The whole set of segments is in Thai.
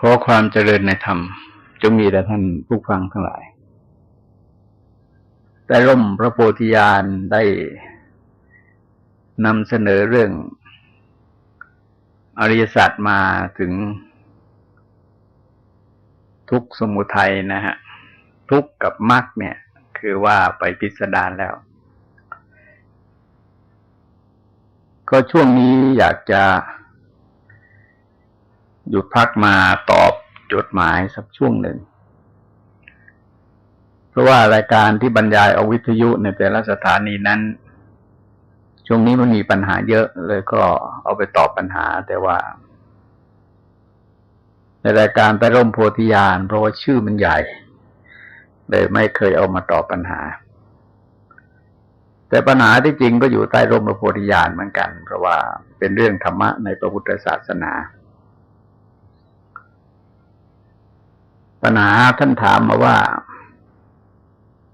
ขอความเจริญในธรรมจงมีแด่ท่านผู้ฟังทั้งหลาย แต่ร่มพระโพธิญาณได้นำเสนอเรื่อง อริยสัจมาถึง ทุกสมุทัยนะฮะ ทุกกับมรรคเนี่ย คือว่าไปพิสดารแล้ว ก็ช่วงนี้อยากจะ หยุดพักมาตอบจดหมายสักช่วงหนึ่ง เพราะว่ารายการที่บรรยายเอาวิทยุในแต่ละสถานีนั้น ช่วงนี้มันมีปัญหาเยอะเลยก็เอาไปตอบปัญหาแต่ว่า ในรายการใต้ร่มโพธิญาณเพราะว่าชื่อมันใหญ่เลยไม่เคยเอามาตอบปัญหา แต่ปัญหาที่จริงก็อยู่ใต้ร่มพระโพธิญาณเหมือนกัน เพราะว่าเป็นเรื่องธรรมะในพระพุทธศาสนา ปัญหาท่านถามมาว่า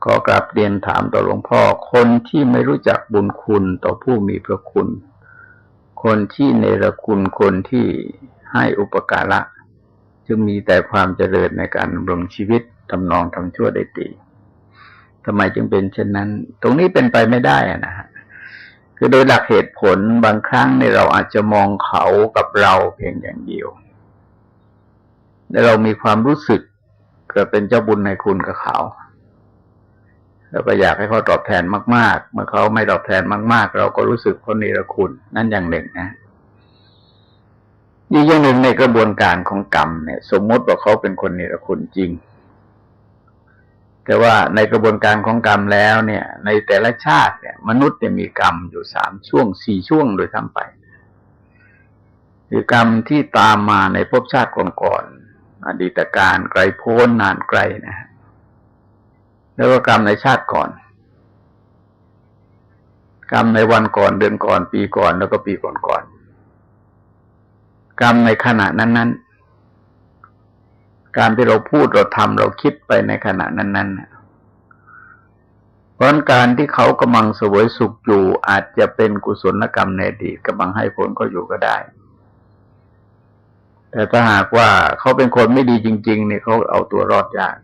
ขอกราบเรียนถามต่อหลวงพ่อ คนที่ไม่รู้จักบุญคุณต่อผู้มีพระคุณ คนที่เนรคุณคนที่ให้อุปการะจึงมีแต่ความเจริญในการดำรงชีวิตทำนองทำชั่วได้ดีทำไมจึงเป็นเช่นนั้น ตรงนี้เป็นไปไม่ได้นะฮะคือโดยหลักเหตุผลบางครั้งในเราอาจจะมองเขากับเราเพียงอย่างเดียวและเรามีความรู้สึก เกิดเป็นเจ้าบุญในคุณกับเขา แล้วก็อยากให้เขาตอบแทนมาก ๆ เมื่อเขาไม่ตอบแทนมาก ๆ เราก็รู้สึกคนนิรคุณ นั่นอย่างหนึ่งนะอีกอย่างหนึ่งในกระบวนการของกรรมเนี่ย สมมติว่าเขาเป็นคนนิรคุณจริง แต่ว่าในกระบวนการของกรรมแล้วเนี่ย ในแต่ละชาติเนี่ย มนุษย์จะมีกรรมอยู่สามช่วงสี่ช่วงโดยทั้งไปคือกรรมที่ตามมาในภพชาติก่อน อดีตการไกลโพ้นนานไกลนะฮะแล้วก็กรรมในชาติก่อน กรรมในวันก่อนเดือนก่อน ปีก่อนแล้วก็ปีก่อนก่อนกรรมในขณะนั้น ๆ การที่เราพูดเราทำเราคิดไปในขณะนั้นๆเพราะการที่เขากำลังสวยสุขอยู่อาจจะเป็นกุศลกรรมในอดีตกำลังให้ผลก็อยู่ก็ได้ แต่ถ้าหากว่าเขาเป็นคนไม่ดีจริง ๆ เนี่ยเขาเอาตัวรอดยาก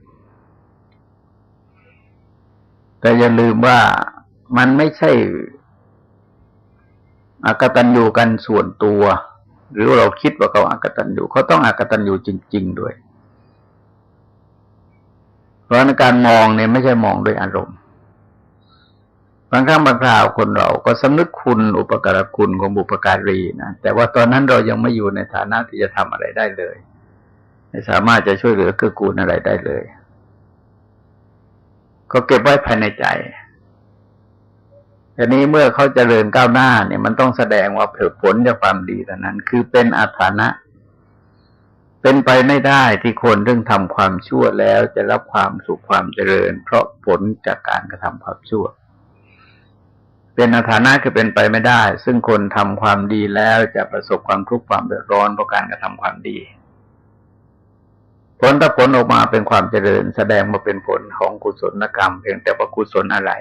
แต่อย่าลืมว่ามันไม่ใช่อากตันอยู่กันส่วนตัว หรือเราคิดว่าเขาอากตันอยู่เขาต้องอากตันอยู่จริง ๆ ด้วย เพราะในการมองเนี่ยไม่ใช่มองด้วยอารมณ์ บางครั้งบางคราวคนเราก็สำนึกคุณอุปการคุณของบุปการีนะแต่ว่าตอนนั้นเรายังไม่อยู่ในฐานะที่จะทำอะไรได้เลย ไม่สามารถจะช่วยเหลือเกื้อกูลอะไรได้เลย ก็เก็บไว้ภายในใจทีนี้เมื่อเขาจเจริญก้าวหน้าเนี่ยมันต้องแสดงว่าผลจากความดีแต่นั้น คือเป็นอาถานะเป็นไปไม่ได้ที่คนเรื่องทำความชั่วแล้วจะรับความสุขความเจริญ เพราะผลจากการกระทำความชั่ว เป็นอาฐานะคือเป็นไปไม่ได้ ซึ่งคนทำความดีแล้วจะประสบความทุกข์ความเดือดร้อนเพราะการกระทำความดี ผลถ้าผลออกมาเป็นความเจริญ แสดงมาเป็นผลของกุศลกรรม เพียงแต่ว่ากุศลอะไร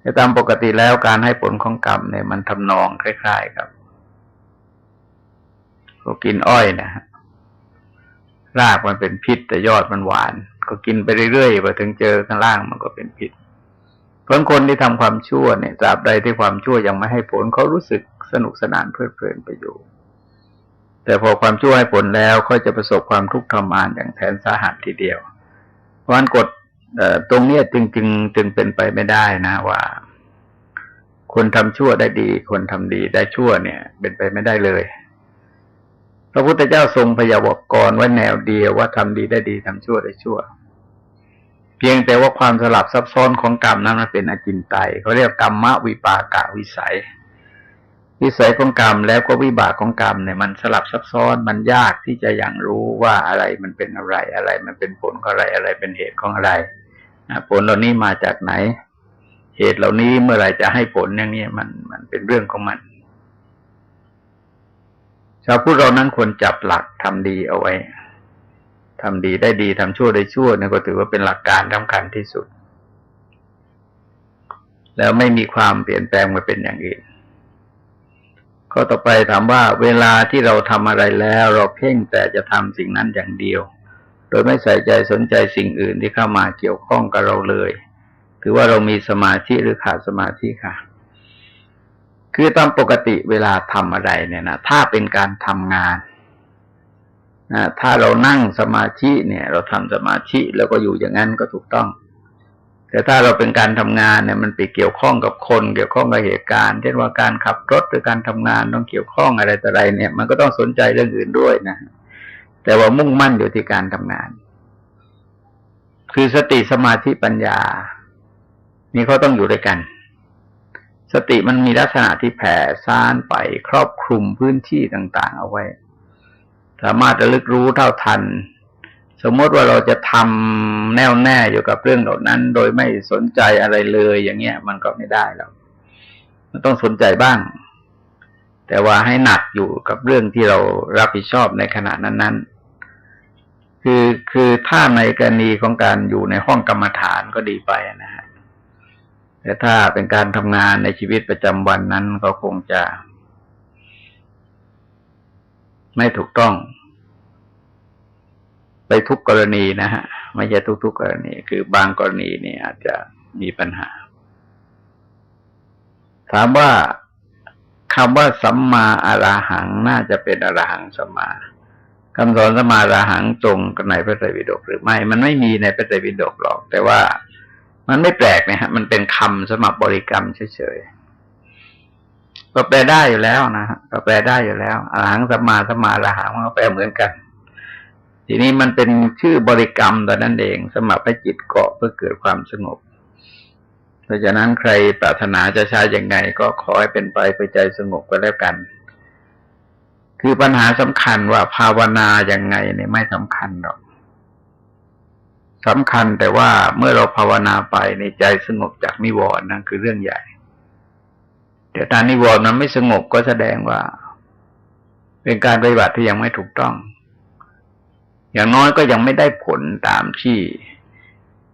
แต่ตามปกติแล้วการให้ผลของกรรมเนี่ยมันทำนองคล้าย ๆกับก็กินอ้อยนะฮะรากมันเป็นพิษแต่ยอดมันหวาน ก็กินไปเรื่อยๆพอถึงเจอข้างล่างมันก็เป็นพิษ เพราะคนที่ทำความชั่วเนี่ยตราบใดที่ความชั่วยังไม่ให้ผลเขารู้สึกสนุกสนานเพลิดเพลินไปอยู่ แต่พอความชั่วให้ผลแล้วเขาจะประสบความทุกข์ทรมานอย่างแสนสาหัสทีเดียว เพราะนั้นกฎตรงนี้จึงจึงจึงเป็นไปไม่ได้นะว่า คนทำชั่วได้ดี คนทำดีได้ชั่วเนี่ย เป็นไปไม่ได้เลย พระพุทธเจ้าทรงพยากรณ์ไว้แนวเดียวว่าทำดีได้ดีทำชั่วได้ชั่ว พียงแต่ว่าความสลับซับซ้อนของกรรมนั้นมันเป็นอจินไตยเขาเรียกกรรมวิปากะวิสัย วิสัยของกรรมแล้วก็วิบากของกรรมเนี่ยมันสลับซับซ้อนมันยากที่จะอย่างรู้ว่าอะไรมันเป็นอะไรอะไร มันเป็นผลของอะไรอะไรเป็นเหตุของอะไรผลเหล่านี้มาจากไหน เหตุเหล่านี้เมื่อไรจะให้ผลอย่างนี้มันมันเป็นเรื่องของมัน ชาวพุทธเรานั้นควรจับหลักทำดีเอาไว้ ทำดีได้ดีทำชั่วได้ชั่วนี่ก็ถือว่าเป็นหลักการสำคัญที่สุด แล้วไม่มีความเปลี่ยนแปลงมาเป็นอย่างอื่นก็ต่อไปถามว่าเวลาที่เราทำอะไรแล้ว เราเพ่งแต่จะทำสิ่งนั้นอย่างเดียว โดยไม่ใส่ใจสนใจสิ่งอื่นที่เข้ามาเกี่ยวข้องกับเราเลยถือว่าเรามีสมาธิหรือขาดสมาธิค่ะ คือตามปกติเวลาทำอะไรเนี่ยนะถ้าเป็นการทำงาน นะถ้าเรานั่งสมาธิเนี่ย เราทำสมาธิแล้วก็อยู่อย่างนั้นก็ถูกต้อง แต่ถ้าเราเป็นการทำงานเนี่ย มันไปเกี่ยวข้องกับคน เกี่ยวข้องกับเหตุการณ์ เช่นว่าการขับรถหรือการทำงานต้องเกี่ยวข้องอะไรต่ออะไรเนี่ย มันก็ต้องสนใจเรื่องอื่นด้วยนะ แต่ว่ามุ่งมั่นอยู่ที่การทำงาน คือสติสมาธิปัญญา นี่เขาต้องอยู่ด้วยกัน สติมันมีลักษณะที่แผ่ซ่านไปครอบคลุมพื้นที่ต่าง ๆ เอาไว้ สามารถระลึกรู้เท่าทัน สมมติว่าเราจะทำแน่วแน่อยู่กับเรื่องเหล่านั้น โดยไม่สนใจอะไรเลยอย่างเงี้ย มันก็ไม่ได้แล้วมันต้องสนใจบ้าง แต่ว่าให้หนักอยู่กับเรื่องที่เรารับผิดชอบในขณะนั้น ๆคือคือถ้าในกรณีของการอยู่ในห้องกรรมฐานก็ดีไปนะฮะแต่ถ้าเป็นการทำงานในชีวิตประจำวันนั้นก็คงจะ ไม่ถูกต้อง ไปทุกกรณีนะฮะไม่ใช่ทุกๆกกรณี คือบางกรณีนี่อาจจะมีปัญหา ถามว่าคำว่าสัมมาอาราหังน่าจะเป็นอาราหังสัมมาคำสอนสัมมาอาราหังตรงกันในพระไตรปิฎกหรือไม่ มันไม่มีในพระไตรปิฎกหรอก แต่ว่ามันไม่แปลกนะฮะ มันเป็นคำสมับบริกรรมเฉยๆ ก็แปลได้อยู่แล้วนะฮะก็แปลได้อยู่แล้วอาหังสัมมาสัมมาละหังมันก็แปลเหมือนกัน ทีนี้มันเป็นชื่อบริกรรมตอนนั้นเอง สมับให้จิตเกาะเพื่อเกิดความสงบเพราะฉะนั้นใครปรารถนาจะใช้ยังไง ก็ขอให้เป็นไปเพื่อใจสงบก็แล้วกัน คือปัญหาสำคัญว่าภาวนาอย่างไงเนี่ยไม่สำคัญหรอกสำคัญแต่ว่าเมื่อเราภาวนาไปในใจสงบจากนิวรณ์นั่นคือเรื่องใหญ่ แต่ถ้านิวรณ์มันไม่สงบก็แสดงว่า เป็นการปฏิบัติที่ยังไม่ถูกต้อง อย่างน้อยก็ยังไม่ได้ผลตามที่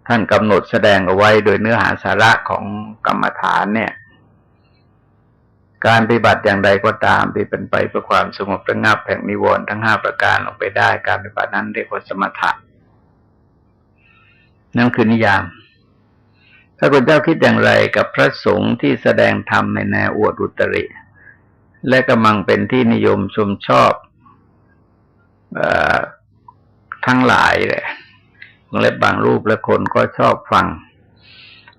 ท่านกำหนดแสดงเอาไว้โดยเนื้อหาสาระของกรรมฐานเนี่ย การปฏิบัติอย่างใดก็ตามที่เป็นไปเพื่อความสงบระงับแห่งนิวรณ์ทั้งห้าประการลงไปได้ การปฏิบัตินั้นเรียกว่าสมถะนั่นคือนิยาม พระพุทธเจ้าคิดอย่างไรกับพระสงฆ์ที่แสดงธรรมในแนวอวดอุตริ และกำลังเป็นที่นิยมชมชอบอทั้งหลายเลยเล็บบางรูปและคนก็ชอบฟัง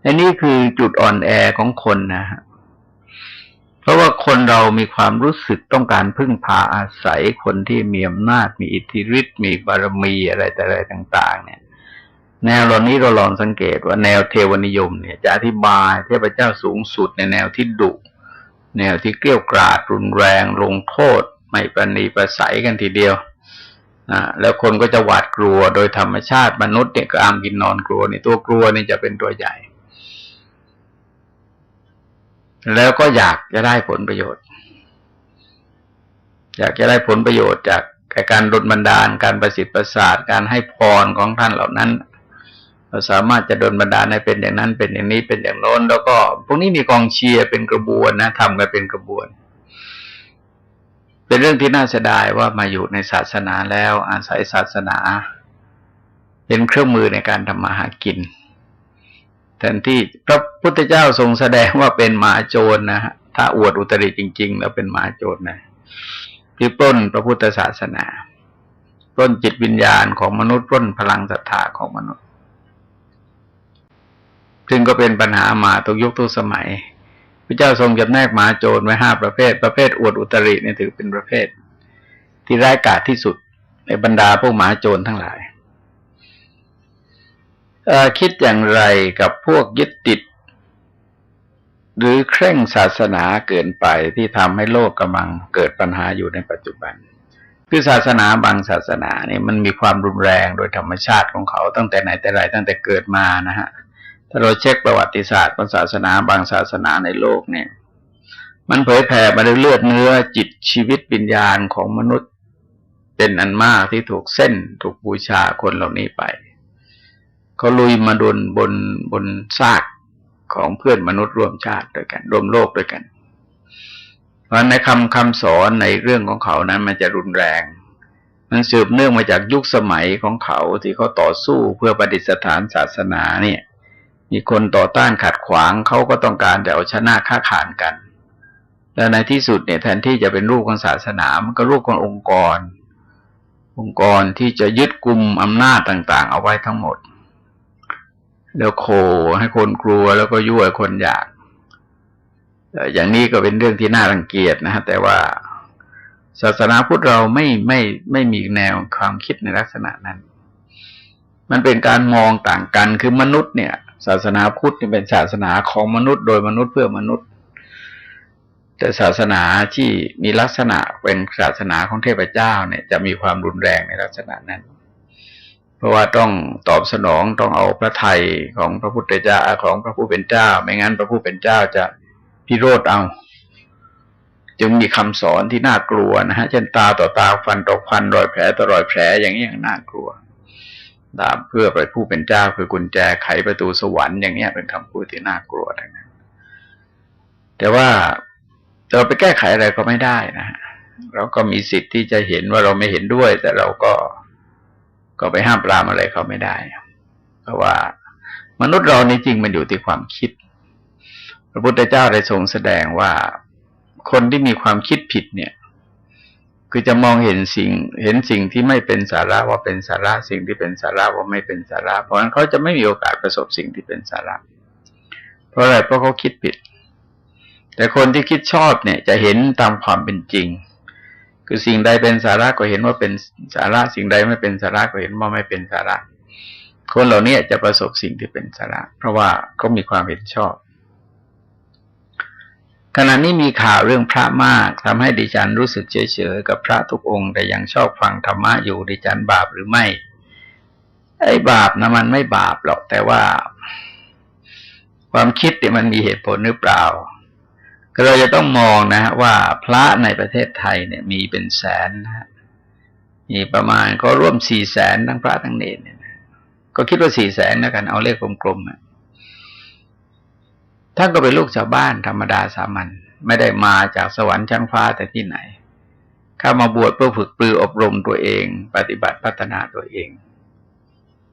อันนี้คือจุดอ่อนแอของคนนะฮะเพราะว่าคนเรามีความรู้สึกต้องการพึ่งพาอาศัยคนที่มีอำนาจมีอิทธิฤทธิ์มีบารมีอะไรแต่อะไรต่าง ๆ เนี่ย แนวเหล่านี้เราลองสังเกตว่าแนวเทวนิยมเนี่ยจะอธิบายเทพเจ้าสูงสุดในแนวที่ดุ แนวที่เกลี้ยกราดรุนแรงลงโทษไม่ประนีประสัยกันทีเดียวอ่าแล้วคนก็จะหวาดกลัวโดยธรรมชาติมนุษย์เนี่ยก็อามกินนอนกลัวในตัวกลัวนี่จะเป็นตัวใหญ่ แล้วก็อยากจะได้ผลประโยชน์ อยากจะได้ผลประโยชน์จากการดลบันดาล การประสิทธิ์ประสาทการให้พรของท่านเหล่านั้น เราสามารถจะดลบันดาลให้เป็นอย่างนั้นเป็นอย่างนี้เป็นอย่างโน้น แล้วก็พวกนี้มีกองเชียร์เป็นกระบวนนะทำกันเป็นกระบวน เป็นเรื่องที่น่าเสียดายว่ามาอยู่ในศาสนาแล้วอาศัยศาสนา เป็นเครื่องมือในการทำมาหากินแทนที่พระพุทธเจ้าทรงแสดงว่าเป็นหมาโจรนะฮะถ้าอวดอุตริจริง ๆ แล้วเป็นหมาโจรนะคือปล้นพระพุทธศาสนาปล้นจิตวิญญาณของมนุษย์ปล้นพลังศรัทธาของมนุษย์ ซึ่งก็เป็นปัญหามาทุกยุคทุกสมัย พระเจ้าทรงจำแนกหมาโจรไว้ห้าประเภท ประเภทอวดอุตริเนี่ยถือเป็นประเภท ที่ร้ายกาจที่สุด ในบรรดาพวกหมาโจรทั้งหลายคิดอย่างไรกับพวกยึดติด หรือเคร่งศาสนาเกินไปที่ทำให้โลกกำลังเกิดปัญหาอยู่ในปัจจุบัน คือศาสนาบางศาสนาเนี่ยมันมีความรุนแรงโดยธรรมชาติของเขาตั้งแต่ไหนแต่ไรตั้งแต่เกิดมานะฮะ ถ้าเราเช็คประวัติศาสตร์ของศาสนาบางศาสนาในโลกเนี่ย มันเผยแผ่มาด้วยเลือดเนื้อจิตชีวิตวิญญาณของมนุษย์เป็นอันมากที่ถูกเส้นถูกบูชาคนเหล่านี้ไป เขาลุยมาดนบนบนซากของเพื่อนมนุษย์ร่วมชาติด้วยกันร่วมโลกด้วยกัน เพราะในคำคำสอนในเรื่องของเขานั้นมันจะรุนแรง มันสืบเนื่องมาจากยุคสมัยของเขาที่เขาต่อสู้เพื่อประดิษฐานศาสนาเนี่ย มีคนต่อต้านขัดขวางเขาก็ต้องการจะเอาชนะค้าขานกัน และในที่สุดเนี่ยแทนที่จะเป็นรูปของศาสนา มันก็รูปขององค์กร องค์กรที่จะยึดกลุ่มอำนาจต่าง ๆ เอาไว้ทั้งหมด แล้วโคให้คนกลัวแล้วก็ยั่วคนอยาก อย่างนี้ก็เป็นเรื่องที่น่ารังเกียจนะฮะแต่ว่าศาสนาพุทธเราไม่ไม่ไม่มีแนวความคิดในลักษณะนั้น มันเป็นการมองต่างกันคือมนุษย์เนี่ย ศาสนาพุทธเป็นศาสนาของมนุษย์ โดยมนุษย์เพื่อมนุษย์ แต่ศาสนาที่มีลักษณะเป็นศาสนาของเทพเจ้าเนี่ย จะมีความรุนแรงในลักษณะนั้น เพราะว่าต้องตอบสนองต้องเอาพระไทยของพระพุทธเจ้าของพระผู้เป็นเจ้า ไม่งั้นพระผู้เป็นเจ้าจะพิโรธเอา จึงมีคำสอนที่น่ากลัวนะฮะเช่นตาต่อตาฟันต่อฟันรอยแผลต่อรอยแผลอย่างนี้อย่างน่ากลัว ดาบเพื่อไปผู้เป็นเจ้าคือกุญแจไขประตูสวรรค์อย่างนี้เป็นคำพูดที่น่ากลัวทั้งนั้นแต่ว่าเราไปแก้ไขอะไรก็ไม่ได้นะฮะเราก็มีสิทธิ์ที่จะเห็นว่าเราไม่เห็นด้วย แต่เราก็ก็ไปห้ามปรามอะไรเขาไม่ได้ เพราะว่ามนุษย์เรานี่จริงมันอยู่ที่ความคิด พระพุทธเจ้าได้ทรงแสดงว่าคนที่มีความคิดผิดเนี่ย คือจะมองเห็นสิ่ง เห็นสิ่งที่ไม่เป็นสาระว่าเป็นสาระสิ่งที่เป็นสาระว่าไม่เป็นสาระ เพราะฉะนั้นเขาจะไม่มีโอกาสประสบสิ่งที่เป็นสาระ เพราะอะไรเพราะเขาคิดผิด แต่คนที่คิดชอบเนี่ยจะเห็นตามความเป็นจริง คือสิ่งใดเป็นสาระก็เห็นว่าเป็นสาระ สิ่งใดไม่เป็นสาระก็เห็นว่าไม่เป็นสาระ คนเหล่านี้จะประสบสิ่งที่เป็นสาระ เพราะว่าเขามีความเห็นชอบ ขณะนี้มีข่าวเรื่องพระมากทำให้ดิฉันรู้สึกเฉยๆกับพระทุกองค์ แต่ยังชอบฟังธรรมะอยู่ดิฉันบาปหรือไม่ ไอ้บาปนะมันไม่บาปหรอกแต่ว่า ความคิดเนี่ยมันมีเหตุผลหรือเปล่าก็เราจะต้องมองนะฮะว่าพระในประเทศไทยเนี่ย มีเป็นแสนนะฮะมีประมาณก็ร่วมสี่แสนทั้งพระทั้งเนรเนี่ยก็คิดว่าสี่แสนนะกันเอาเลขกลมๆ ท่านก็เป็นลูกชาวบ้านธรรมดาสามัญไม่ได้มาจากสวรรค์ชั้นฟ้าแต่ที่ไหน เข้ามาบวชเพื่อฝึกปลืออบรมตัวเอง ปฏิบัติพัฒนาตัวเอง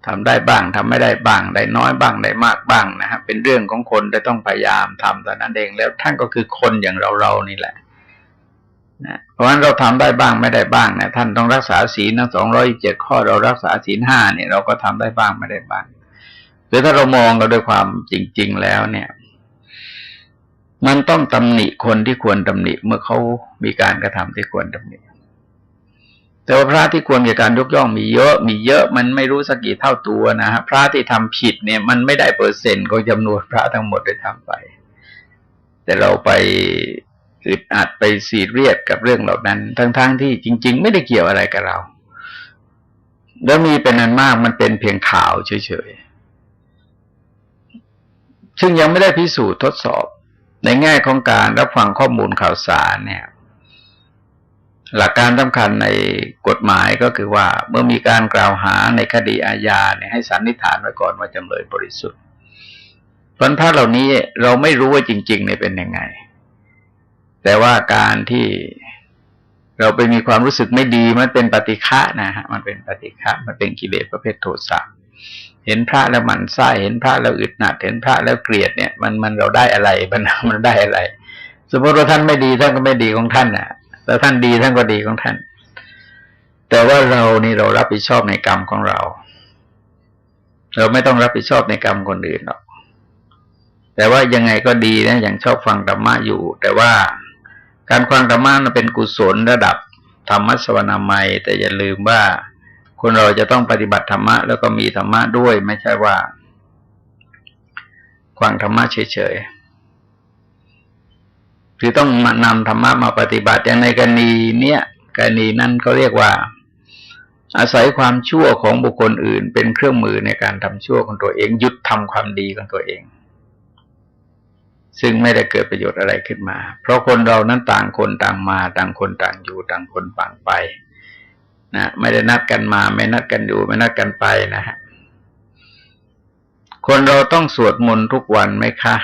ทำได้บ้างทำไม่ได้บ้าง ได้น้อยบ้าง ได้มากบ้างนะฮะเป็นเรื่องของคนได้ต้องพยายามทำแต่นั้นเองแล้วท่านก็คือคนอย่างเราเรานี่แหละนะเพราะฉะนั้นเราทำได้บ้างไม่ได้บ้างนะท่านต้องรักษาศีลทั้งสองร้อยเจ็ดข้อเรารักษาศีลห้าเนี่ยเราก็ทำได้บ้างไม่ได้บ้างหรือถ้าเรามองเราด้วยความจริง ๆ แล้วเนี่ย มันต้องตำหนิคนที่ควรตำหนิเมื่อเขามีการกระทำที่ควรตำหนิ แต่ว่าพระที่ควรมีการยกย่องมีเยอะ มีเยอะมันไม่รู้สักกี่เท่าตัวนะฮะพระที่ทำผิดเนี่ย มันไม่ได้เปอร์เซ็นต์ของจำนวนพระทั้งหมดได้ทำไป แต่เราไปอึดอัดไปสีเรียดกับเรื่องเหล่านั้น ทั้งๆทที่จริง ๆ ไม่ได้เกี่ยวอะไรกับเรา แล้วมีเป็นอันมากมันเป็นเพียงข่าวเฉยๆซึ่งยังไม่ได้พิสูจน์ทดสอบ ในแง่ของการรับฟังข้อมูลข่าวสารเนี่ย หลักการสำคัญในกฎหมายก็คือว่า เมื่อมีการกล่าวหาในคดีอาญาเนี่ยให้สันนิษฐานไว้ก่อนว่าจำเลยบริสุทธิ์เพระเหล่านี้เราไม่รู้ว่าจริง ๆ เนี่ยเป็นยังไง แต่ว่าการที่เราไปมีความรู้สึกไม่ดีมันเป็นปฏิฆะนะฮะมันเป็นปฏิฆะมันเป็นกิเลสประเภทโทสะ เห็นพระแล้วหมันไส้เห็นพระแล้วอึดหนัก เห็นพระแล้วเกลียดเนี่ย มันมันเราได้อะไรปัญหามันได้อะไร สมมติว่าท่านไม่ดีท่านก็ไม่ดีของท่านน่ะ แล้วท่านดีท่านก็ดีของท่าน แต่ว่าเรานี่เรารับผิดชอบในกรรมของเรา เราไม่ต้องรับผิดชอบในกรรมคนอื่นหรอกแต่ว่ายังไงก็ดีนะอย่างชอบฟังธรรมะอยู่ แต่ว่าการฟังธรรมะมันเป็นกุศลระดับธรรมะสวนามัย แต่อย่าลืมว่า คนเราจะต้องปฏิบัติธรรมะ แล้วก็มีธรรมะด้วย ไม่ใช่ว่าฟังธรรมะเฉยๆคือต้องนำธรรมะมาปฏิบัติอย่างในกรณีเนี้ยกรณีนั้นเขาเรียกว่า อาศัยความชั่วของบุคคลอื่น เป็นเครื่องมือในการทำชั่วของตัวเองหยุดทำความดีของตัวเอง ซึ่งไม่ได้เกิดประโยชน์อะไรขึ้นมา เพราะคนเรานั้นต่างคนต่างมา ต่างคนต่างอยู่ต่างคนต่างไป นะไม่ได้นัดกันมา ไม่นัดกันอยู่ ไม่นัดกันไปนะฮะคนเราต้องสวดมนต์ทุกวันไหมคะ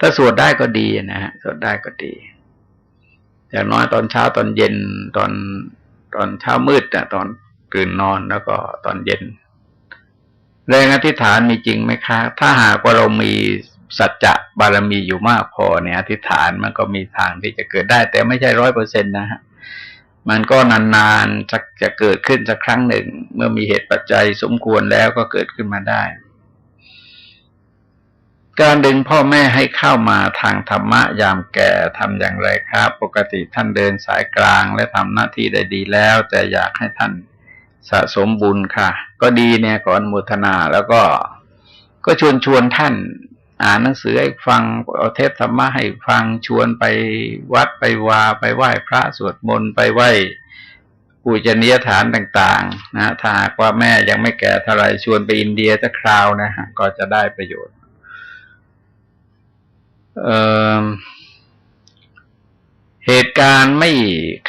ถ้าสวดได้ก็ดีนะฮะสวดได้ก็ดีอย่างน้อยตอนเช้าตอนเย็นตอนตอนเช้ามืดอะตอนตื่นนอนแล้วก็ตอนเย็น แรงอธิษฐานมีจริงไหมคะ ถ้าหากว่าเรามีสัจจะบารมีอยู่มากพอเนี่ยอธิษฐานมันก็มีทางที่จะเกิดได้ แต่ไม่ใช่ร้อยเปอร์เซ็นต์นะฮะ มันก็นานๆจะจะเกิดขึ้นสักครั้งหนึ่ง เมื่อมีเหตุปัจจัยสมควรแล้วก็เกิดขึ้นมาได้ การดึงพ่อแม่ให้เข้ามาทางธรรมะยามแก่ทำอย่างไรครับ ปกติท่านเดินสายกลางและทำหน้าที่ได้ดีแล้ว แต่อยากให้ท่านสะสมบุญค่ะ ก็ดีเนี่ยก่อนมุทนาแล้วก็ก็ชวนชวนท่าน อ่านหนังสือให้ฟังเอาเทศธรรมะให้ฟังชวนไปวัดไปวาไปไหว้พระสวดมนต์ไปไหว้ปูจนียฐานต่างๆ นะถ้าหากว่าแม่ยังไม่แก่เท่าไรชวนไปอินเดียสักคราวนะฮะก็จะได้ประโยชน์เเหตุการณ์ไม่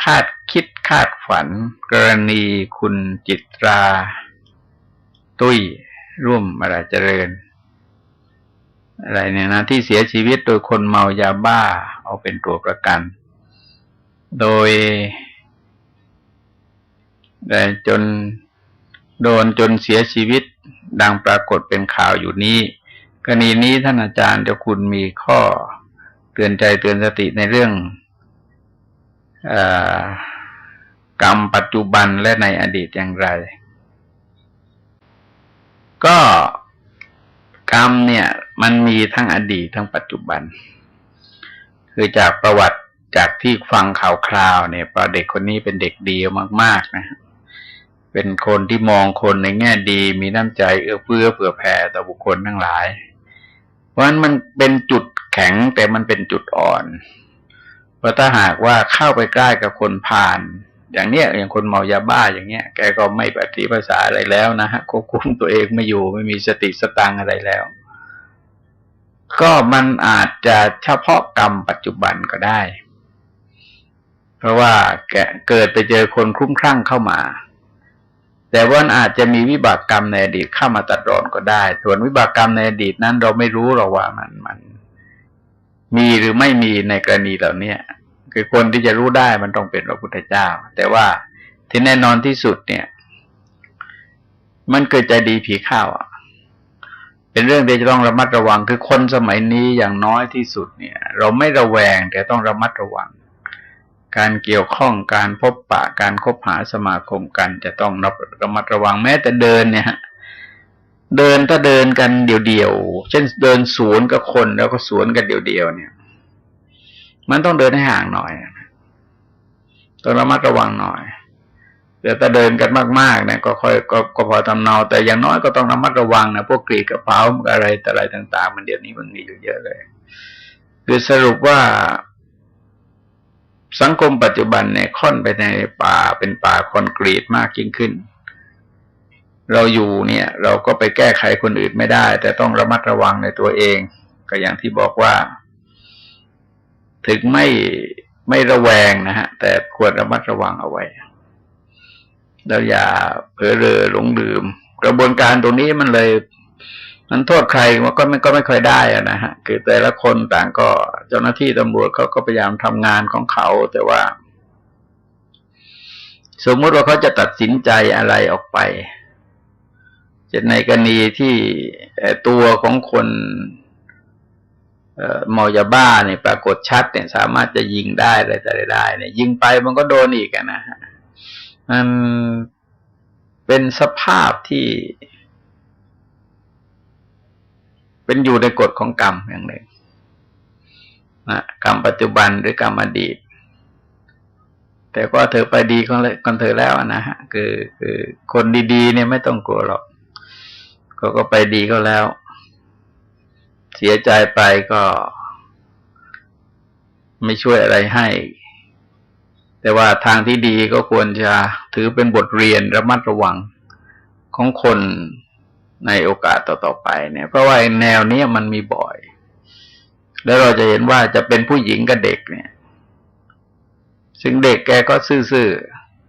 คาดคิดคาดฝัน กรณีคุณจิตรา ตุ้ยร่วมมาราเจริญ อะไรเนี่ยนะที่เสียชีวิตโดยคนเมายาบ้า เอาเป็นตัวประกัน โดยแต่จนโดนจนเสียชีวิตดังปรากฏเป็นข่าวอยู่นี้กรณีนี้ท่านอาจารย์เจ้าคุณมีข้อเตือนใจเตือนสติในเรื่องอกรรมปัจจุบันและในอดีตอย่างไร ก็กรรมเนี่ย มันมีทั้งอดีตทั้งปัจจุบัน คือจากประวัติจากที่ฟังข่าวคราวเนี่ยประเด็กคนนี้เป็นเด็กดีมาก ๆ นะ เป็นคนที่มองคนในแง่ดี มีน้ำใจเอื้อเฟื้อเผื่อแผ่ต่อบุคคลทั้งหลาย เพราะฉะนั้นมันเป็นจุดแข็งแต่มันเป็นจุดอ่อน เพราะถ้าหากว่าเข้าไปใกล้กับคนผ่าน อย่างเนี้ยอย่างคนเมายาบ้าอย่างเงี้ย แกก็ไม่ปฏิภาษาอะไรแล้วนะฮะควบคุมตัวเองไม่อยู่ไม่มีสติสตังอะไรแล้ว ก็มันอาจจะเฉพาะกรรมปัจจุบันก็ได้ เพราะว่าแกเกิดไปเจอคนคลุ้มคลั่งเข้ามา แต่ว่าอาจจะมีวิบากกรรมในอดีตเข้ามาตัดรอนก็ได้ ส่วนวิบากกรรมในอดีตนั้นเราไม่รู้หรอกว่ามันมัน มีหรือไม่มีในกรณีเหล่านี้คือคนที่จะรู้ได้มันต้องเป็นพระพุทธเจ้า แต่ว่าที่แน่นอนที่สุดเนี่ย มันเกิดใจดีผีข้าวอะ เป็นเรื่องที่จะต้องระมัดระวังคือคนสมัยนี้อย่างน้อยที่สุดเนี่ย เราไม่ระแวงแต่ต้องระมัดระวัง การเกี่ยวข้องการพบปะการคบหาสมาคมกัน จะต้องระมัดระวังแม้แต่เดินเนี่ยเดินถ้าเดินกันเดี่ยวๆเช่นเดินสวนกับคนแล้วก็สวนกันเดี่ยวๆเนี่ย มันต้องเดินให้ห่างหน่อยต้องระมัดระวังหน่อย แต่ถ้าเดินกันมากๆเนี่ยก็ค่อยก็ก็พอทำเนา แต่อย่างน้อยก็ต้องระมัดระวังนะพวกกรีดกระเป๋าอะไรแต่อะไรต่าง ๆ มันเดี๋ยวนี้มันมีอยู่เยอะเลย คือสรุปว่า สังคมปัจจุบันเนี่ยค่อนไปในป่าเป็นป่าคอนกรีตมากยิ่งขึ้น เราอยู่เนี่ย เราก็ไปแก้ไขคนอื่นไม่ได้ แต่ต้องระมัดระวังในตัวเอง ก็อย่างที่บอกว่า ถึงไม่ไม่ระแวงนะฮะ แต่ควรระมัดระวังเอาไว้ แล้วอย่าเผลอเรอหลงลืม กระบวนการตรงนี้มันเลย มันโทษใครมันก็ไม่ก็ไม่ค่อยได้อะนะฮะคือแต่ละคนต่างก็เจ้าหน้าที่ตำรวจเขาก็พยายามทำงานของเขา แต่ว่า สมมติว่าเขาจะตัดสินใจอะไรออกไปจะในกรณีที่ตัวของคนเมายาบ้าเนี่ยปรากฏชัดเนี่ยสามารถจะยิงได้อะไรแต่ได้เนี่ยยิงไปมันก็โดนอีกนะฮะ มันเป็นสภาพที่ เป็นอยู่ในกฎของกรรมอย่างหนึ่งนะกรรมปัจจุบันหรือกรรมอดีต แต่ก็เธอไปดีกันเธอแล้วนะฮะคือคือคนดีๆเนี่ยไม่ต้องกลัวหรอกก็ก็ไปดีก็แล้ว เสียใจไปก็ ไม่ช่วยอะไรให้ แต่ว่าทางที่ดีก็ควรจะถือเป็นบทเรียนระมัดระวังของคนในโอกาสต่อๆไปเนี่ย เพราะว่าแนวนี้มันมีบ่อย แล้วเราจะเห็นว่าจะเป็นผู้หญิงกับเด็กเนี่ย ซึ่งเด็กแกก็ซื่อ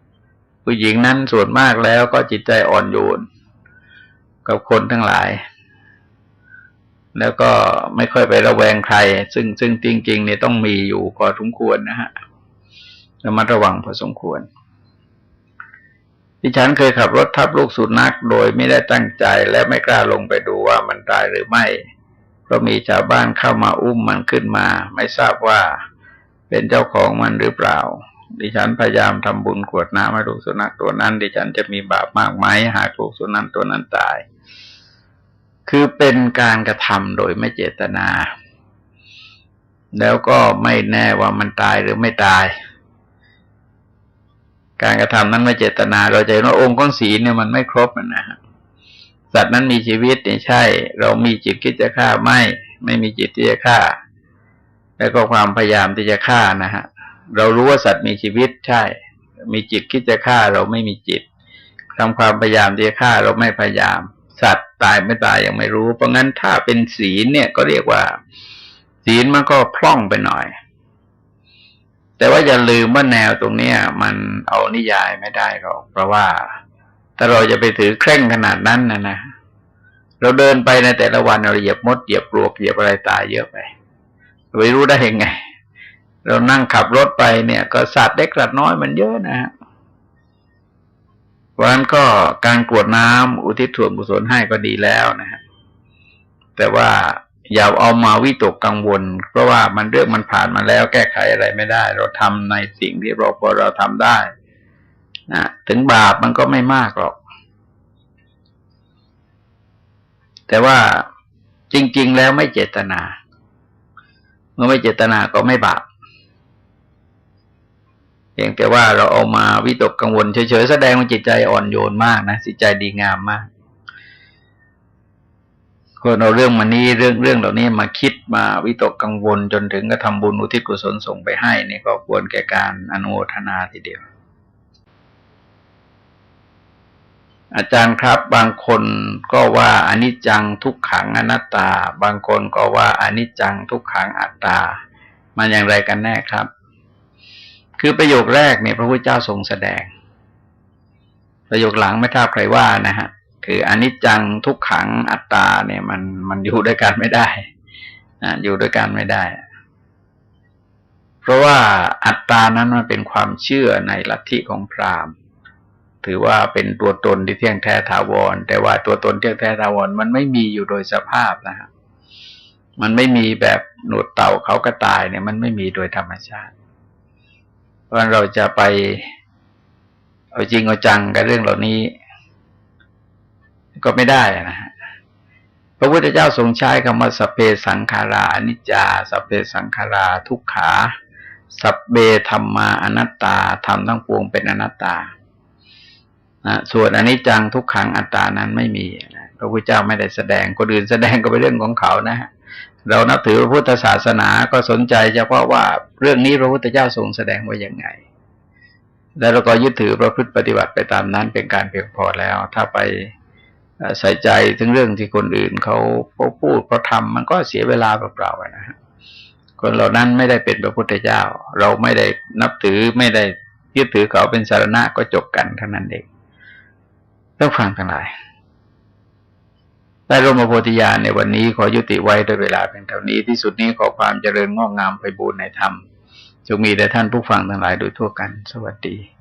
ๆ ผู้หญิงนั้นส่วนมากแล้วก็จิตใจอ่อนโยน กับคนทั้งหลาย แล้วก็ไม่ค่อยไประแวงใคร ซึ่งซึ่งจริง ๆ เนี่ยต้องมีอยู่พอสมควรนะฮะ ระมัดระวังพอสมควรดิฉันเคยขับรถทับลูกสุนัขโดยไม่ได้ตั้งใจและไม่กล้าลงไปดูว่ามันตายหรือไม่ เพราะมีชาวบ้านเข้ามาอุ้มมันขึ้นมา ไม่ทราบว่าเป็นเจ้าของมันหรือเปล่า ดิฉันพยายามทำบุญกวดน้ำให้ลูกสุนัขตัวนั้น ดิฉันจะมีบาปมากไหมหากลูกสุนัขตัวนั้นตาย คือเป็นการกระทำโดยไม่เจตนา แล้วก็ไม่แน่ว่ามันตายหรือไม่ตาย การกระทำนั้นไม่เจตนา เราจะเห็นว่าองค์ของศีลเนี่ยมันไม่ครบนะฮะสัตว์นั้นมีชีวิตเนี่ยใช่ เรามีจิตคิดจะฆ่าไม่ ไม่มีจิตที่จะฆ่า แล้วก็ความพยายามที่จะฆ่านะฮะเรารู้ว่าสัตว์มีชีวิตใช่ มีจิตคิดจะฆ่าเราไม่มีจิตทำความพยายามที่จะฆ่าเราไม่พยายาม สัตว์ตายไม่ตายยังไม่รู้ เพราะงั้นถ้าเป็นศีลเนี่ยก็เรียกว่า ศีลมันก็พร่องไปหน่อย แต่ว่าอย่าลืมว่าแนวตรงเนี้ย มันเอานิยายไม่ได้หรอก เพราะว่าถ้าเราจะไปถือเคร่งขนาดนั้นนะนะเราเดินไปในแต่ละวันเราเหยียบมดเหยียบปลวกเหยียบอะไรตายเยอะไปไปรู้ได้ยังไง เรานั่งขับรถไปเนี่ย ก็สัตว์เล็กสัตว์น้อยมันเยอะนะฮะเพราะนั้นก็การกรวดน้ำอุทิศถ่วนกุศลให้ก็ดีแล้วนะฮะแต่ว่า อย่าเอามาวิตกกังวล เพราะว่ามันเรื่องมันผ่านมาแล้วแก้ไขอะไรไม่ได้ เราทำในสิ่งที่เราพอเราทำได้นะถึงบาปมันก็ไม่มากหรอก แต่ว่าจริง ๆ แล้วไม่เจตนา เมื่อไม่เจตนาก็ไม่บาปเพียงแต่ว่าเราเอามาวิตกกังวลเฉยๆแสดงว่าจิตใจอ่อนโยนมากนะจิตใจดีงามมาก คนเอาเรื่องมานี้เรื่องเรื่องเหล่านี้มาคิดมาวิตกกังวลจนถึงก็ทำบุญอุทิศกุศลส่งไปให้นี่ก็ควรแก่การอนุโมทนาทีเดียว อาจารย์ครับบางคนก็ว่าอนิจจังทุกขังอนัตตา บางคนก็ว่าอนิจจังทุกขังอัตตา มันอย่างไรกันแน่ครับ คือประโยคแรกเนี่ยพระพุทธเจ้าทรงแสดง ประโยคหลังไม่ทราบใครว่านะฮะ คืออนิจจังทุกขังอัตตาเนี่ยมันมันอยู่ด้วยกันไม่ได้นะอยู่ด้วยกันไม่ได้ เพราะว่าอัตตานั้นมันเป็นความเชื่อในลัทธิของพราหมณ์ ถือว่าเป็นตัวตนที่เที่ยงแท้ถาวร แต่ว่าตัวตนเที่ยงแท้ถาวรมันไม่มีอยู่โดยสภาพนะฮะมันไม่มีแบบหนวดเต่าเขากระต่ายเนี่ย มันไม่มีโดยธรรมชาติเพราะเราจะไป เอาจริงเอาจังกับเรื่องเหล่านี้ ก็ไม่ได้นะฮะพระพุทธเจ้าทรงใช้คำว่าสเปสังขาราอนิจจา สเปสังขาราทุกขาสัพเบธรรมาอนัตตาธรรมทั้งปวงเป็นอนัตตานะส่วนอนิจจังทุกขังอัตตานั้นไม่มีนะพระพุทธเจ้าไม่ได้แสดงคนอื่นแสดงก็เป็นเรื่องของเขานะฮะเรานับถือพระพุทธศาสนาก็สนใจเฉพาะว่าเรื่องนี้พระพุทธเจ้าทรงแสดงว่าอย่างไง แล้วเราก็ยึดถือประพฤติปฏิบัติไปตามนั้นเป็นการเพียงพอแล้ว ถ้าไป ใส่ใจถึงเรื่องที่คนอื่นเขาพูดเขาทำมันก็เสียเวลาเปล่าๆนะฮะคนเหล่านั้นไม่ได้เป็นพระพุทธเจ้า เราไม่ได้นับถือไม่ได้ยึดถือเขาเป็นสารณะก็จบกันเท่านั้นเองต้องฟังทั้งหลายได้ร่มโพธิญาณในวันนี้ขอยุติไว้ด้วยเวลาเป็นเท่านี้ที่สุดนี้ขอความเจริญงอกงามไปบูรณนธรรมจงมีแด่ท่านผู้ฟังทั้งหลายโดยทั่วกัน สวัสดี